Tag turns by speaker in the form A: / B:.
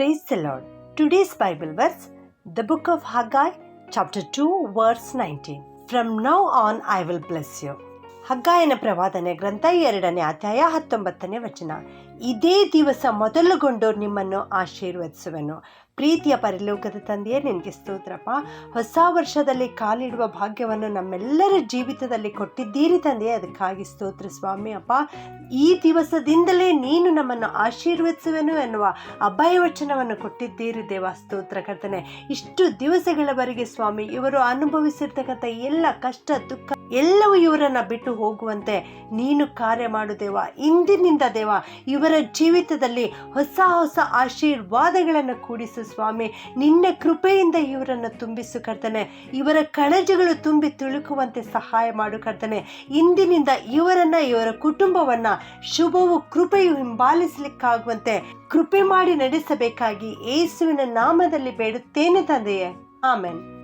A: Praise the Lord. Today's Bible verse, the book of Haggai, chapter 2, verse 19. From now on I will bless you. ಹಗ್ಗಾಯನ ಪ್ರವಾದನೆ ಗ್ರಂಥ ಎರಡನೇ ಅಧ್ಯಾಯ ಹತ್ತೊಂಬತ್ತನೇ ವಚನ ಇದೇ ದಿವಸ ಮೊದಲುಗೊಂಡು ನಿಮ್ಮನ್ನು ಆಶೀರ್ವದಿಸುವೆನು ಪ್ರೀತಿಯ ಪರಿಲೋಕದ ತಂದೆಯೇ ನಿನಗೆ ಸ್ತೋತ್ರಪ್ಪ. ಹೊಸ ವರ್ಷದಲ್ಲಿ ಕಾಲಿಡುವ ಭಾಗ್ಯವನ್ನು ನಮ್ಮೆಲ್ಲರ ಜೀವಿತದಲ್ಲಿ ಕೊಟ್ಟಿದ್ದೀರಿ ತಂದೆಯೇ, ಅದಕ್ಕಾಗಿ ಸ್ತೋತ್ರ ಸ್ವಾಮಿ ಅಪ್ಪ. ಈ ದಿವಸದಿಂದಲೇ ನೀನು ನಮ್ಮನ್ನು ಆಶೀರ್ವದಿಸುವೆನು ಎನ್ನುವ ಅಭಯವಚನವನ್ನು ಕೊಟ್ಟಿದ್ದೀರಿ ದೇವ ಸ್ತೋತ್ರ ಕರ್ತನೆ. ಇಷ್ಟು ದಿವಸಗಳವರೆಗೆ ಸ್ವಾಮಿ, ಇವರು ಅನುಭವಿಸಿರ್ತಕ್ಕಂಥ ಎಲ್ಲ ಕಷ್ಟ, ದುಃಖ, ಎಲ್ಲವೂ ಇವರನ್ನ ಬಿಟ್ಟು ಹೋಗುವಂತೆ ನೀನು ಕಾರ್ಯ ಮಾಡು ದೇವ. ಇಂದಿನಿಂದ ದೇವ, ಇವರ ಜೀವಿತದಲ್ಲಿ ಹೊಸ ಹೊಸ ಆಶೀರ್ವಾದಗಳನ್ನು ಕೂಡಿಸು ಸ್ವಾಮಿ, ನಿನ್ನ ಕೃಪೆಯಿಂದ ಇವರನ್ನು ತುಂಬಿಸು ಕರ್ತನೆ. ಇವರ ಕಣಜಗಳು ತುಂಬಿ ತುಳುಕುವಂತೆ ಸಹಾಯ ಮಾಡು ಕರ್ತನೆ. ಇಂದಿನಿಂದ ಇವರನ್ನ, ಇವರ ಕುಟುಂಬವನ್ನ ಶುಭವು ಕೃಪೆಯು ಹಿಂಬಾಲಿಸಲಿಕ್ಕಾಗುವಂತೆ ಕೃಪೆ ಮಾಡಿ ನಡೆಸಬೇಕಾಗಿ ಏಸುವಿನ ನಾಮದಲ್ಲಿ ಬೇಡುತ್ತೇನೆ ತಂದೆಯೇ. ಆಮೇನ್.